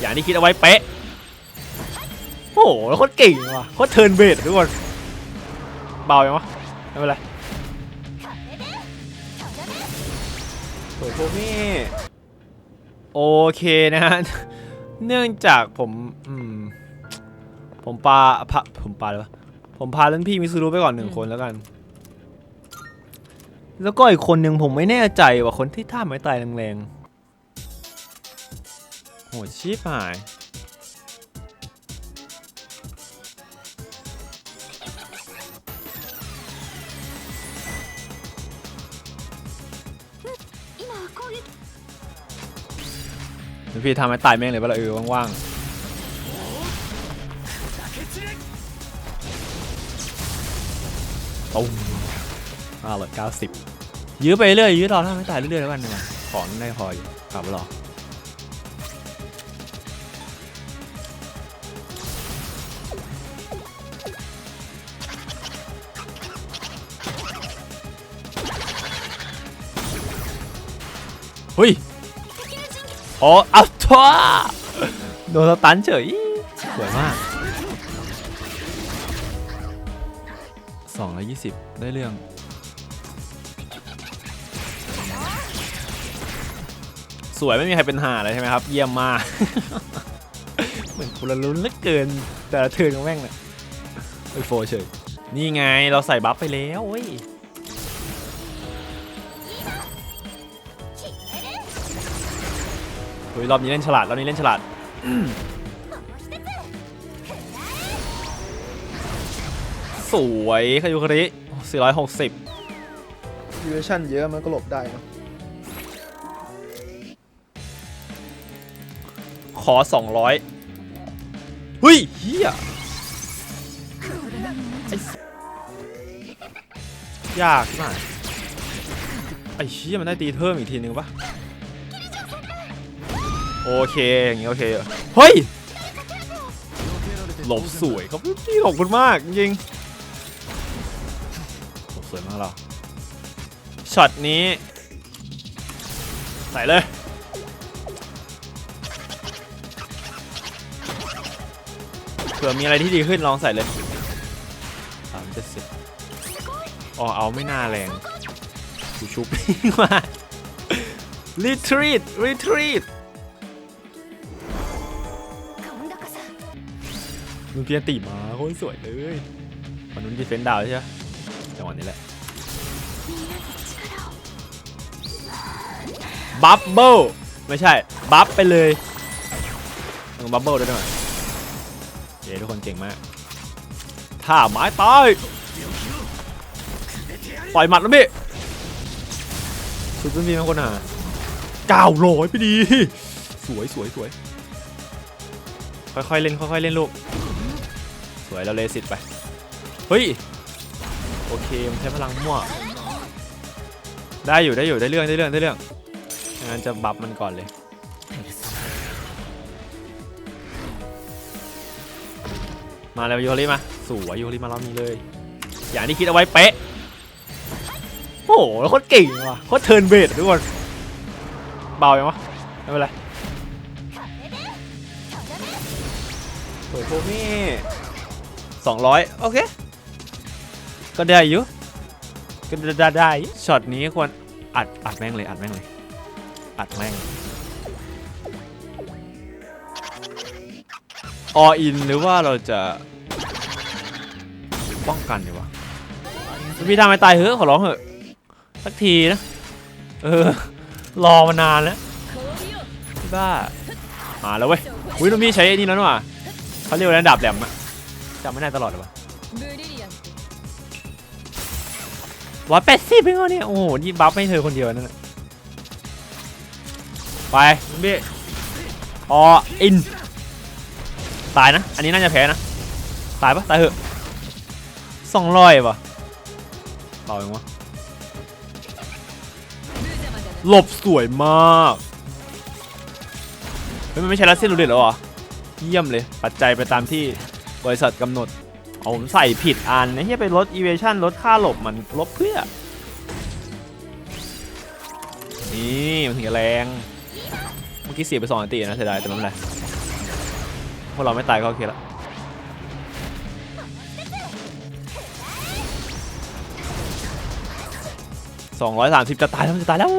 อย่างที่คิดเอาไว้เป๊ะ โอ้โหแล้วโคตรเก่งว่ะโคตรเทิร์นเบสทุกคน เบายังวะไม่เป็นไรโอ้โหพี่โอเคนะฮะ เนื่องจากผมอืมผมปาพะผมปาเลยวะผมพารุ่นพี่มิซูรุไปก่อนหนึ่งคนแล้วกัน แล้วก็อีกคนหนึ่งผมไม่แน่ใจว่าคนที่ท่าไม้ตายแรงๆโหชีพหาย พี่ทำให้ตายแม่งเลยเวลาเออว่างๆตุ้มห้าร้ยเก้าสิบยื้อไปเรื่อยยื้อรอถ้าไม่ตายเรื่อยๆแล้วกันนะของได้พออยู่ครับหรอ เฮ้ยอ๋ออัลทวาโดนสตันเฉยสวยมากสองร้อยยี่สิบได้เรื่อง สวยไม่มีใครเป็นหาเลยใช่ไหมครับ เยี่ยมมาก เหมือนกุละลุ้นเหลือเกิน แต่ละเทิร์นของแม่งเนี่ยไอโฟเฉย นี่ไงเราใส่บัฟไปแล้วเว้ย ฮ้ยรอบนี้เล่นฉลาดรอบนี้เล่นฉลาดสวยคายุคาริ460ดิเวชั่นเยอะมันก็หลบได้เนอะขอ 200เฮ้ยเฮียไอ้ยากมากไอ้เชี่ยมันได้ตีเพิ่มอีกทีนึงปะ โอเคอย่างงี้โอเคเฮ้ยหลบสวยครับพี่ขอบคุณมากจริงๆหลบสวยมากเราช็อตนี้ใส่เลยเผื่อมีอะไรที่ดีขึ้นลองใส่เลยสามเจ็ดสิบอ๋อเอาไม่น่าแรงกูชุบมา retreat retreat มึงเกียนตีมาโคตรสวยเลยมันนุ่นดีเฟนดาวใช่ไหมจังหวะนี้แหละบัฟเบิลไม่ใช่ บัฟไปเลยต้งบัฟเบิลด้วยหน่อยเย้ทุกคนเก่งมากท่าไม้ตายปล่อยหมัดแล้วพี่สุดสุดมีมากคนหาเก้าร้อยไปดี สวยสวยสวยค่อยๆเล่นค่อยๆเล่นลูก สวยแล้วเลสิตไป เฮ้ย โอเค มันใช้พลังมั่ว ได้อยู่ได้อยู่ได้เรื่องได้เรื่องได้เรื่องงั้นจะบับมันก่อนเลยมาเลยยูฮอลี่มา สวยยูฮอลี่มาเรามีเลย อย่างที่คิดเอาไว้เป๊ะ โอ้โหแล้วโคตรเก่งว่ะโคตรเทิร์นเบดทุกคนเบาอย่างวะไม่เป็นไรสวยโพนี้ 200 โอเค ก็ได้อยู่ ก็ได้ได้ช็อตนี้ควรอัดอัดแม่งเลยอัดแม่งเลย อัดแม่งออินหรือว่าเราจะป้องกันดีวะมี่ทำไมตายเหอะขอร้องเหอะสักทีนะเออรอมานานแล้วบ้ามาแล้วเว้ยวิโนมีใช้ไอ้นี่แล้วว่ะเขาเรียกว่าดาบแหลมอะ จำไม่ได้ตลอดเลยวะวัดแปดสิบเองเหรเนี่ยโอ้โหนี่บัฟให้เธอคนเดียวนั่นแหละไปบี้ออิน ตายนะ อันนี้น่าจะแพ้นะ ตายปะตายเหอะสองร้อยปะต่อยังวะหลบสวยมากเฮ้ยมันไม่ใช่ลัสเซียรูเด็ดหรอ เยี่ยมเลย ปัจจัยไปตามที่ บริษัทกำหนดผมใส่ผิดอันนะเฮียไปลดอีเวชั่นลดค่าหลบมันลบเพื่อ นี่มันถึงจะแรง เมื่อกี้เสียไปสองตีนะเสียดายแต่ไม่เป็นไรพวกเราไม่ตายก็โอเคแล้วสองร้อยสามสิบจะตายแล้วจะตายแล้ว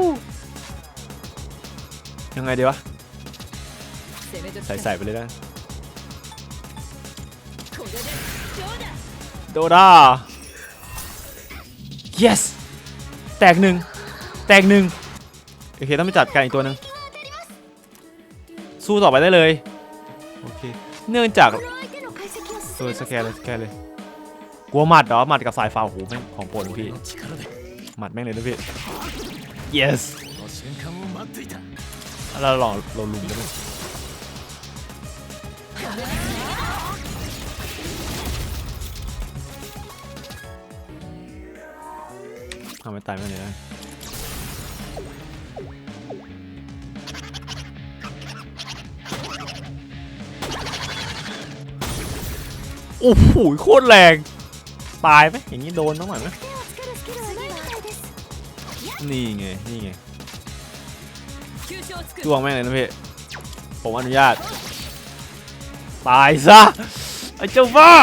ยังไงดีวะ ใส่ใส่ไปเลยนะ โดดา yes แตกหนึ่งแตกหนึ่งโอเคต้องไปจัดการอีกตัวหนึ่งสู้ต่อไปได้เลยโอเคเนื่องจากเออสแกนเลยสแกนเลยกลัวหมัดเหรอหมัดกับสายฟ้าโอ้โหแม่งของโปรดพี่หมัดแม่งเลยนะพี่ yes เราหล่อเราลุมนลย ทำาไมตายไม่เลยโอ้โหโคตรแรง ตายไหมอย่างนี้โดนต้องหน่อยไหมนี่ไง นี่ไงจ้วงแม่งเลยนะพี่ ผมอนุญาต ตายซะ ไอ้เจ้าบ้า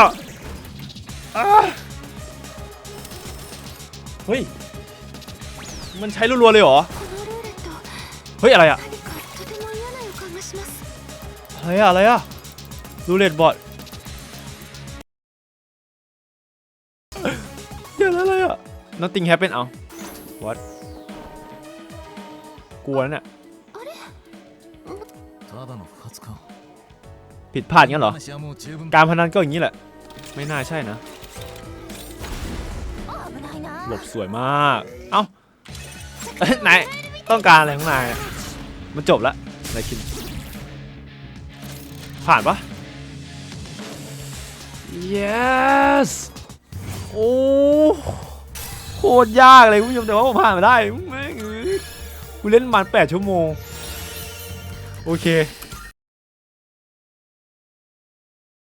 เฮ้ย มันใช้รัวๆเลยเหรอ เฮ้ย อะไรอะอะไรอะอะไรอะรูเล็ตบอทเดี๋ยวอะไรอะ nothing happen เอา what กลัวเนี่ยผิดพลาดงั้นเหรอ การพนันก็อย่างนี้แหละ ไม่น่าใช่นะ หลบสวยมาก เอ้า เอ้ยนายต้องการอะไรของนายอะมันจบแล้วนายคินผ่านปะ yes โอ้โคตรยากเลยคุณผู้ชมแต่ว่าผมผ่านมาได้แม่งเอ้ยกูเล่นมัน8ชั่วโมง โอเค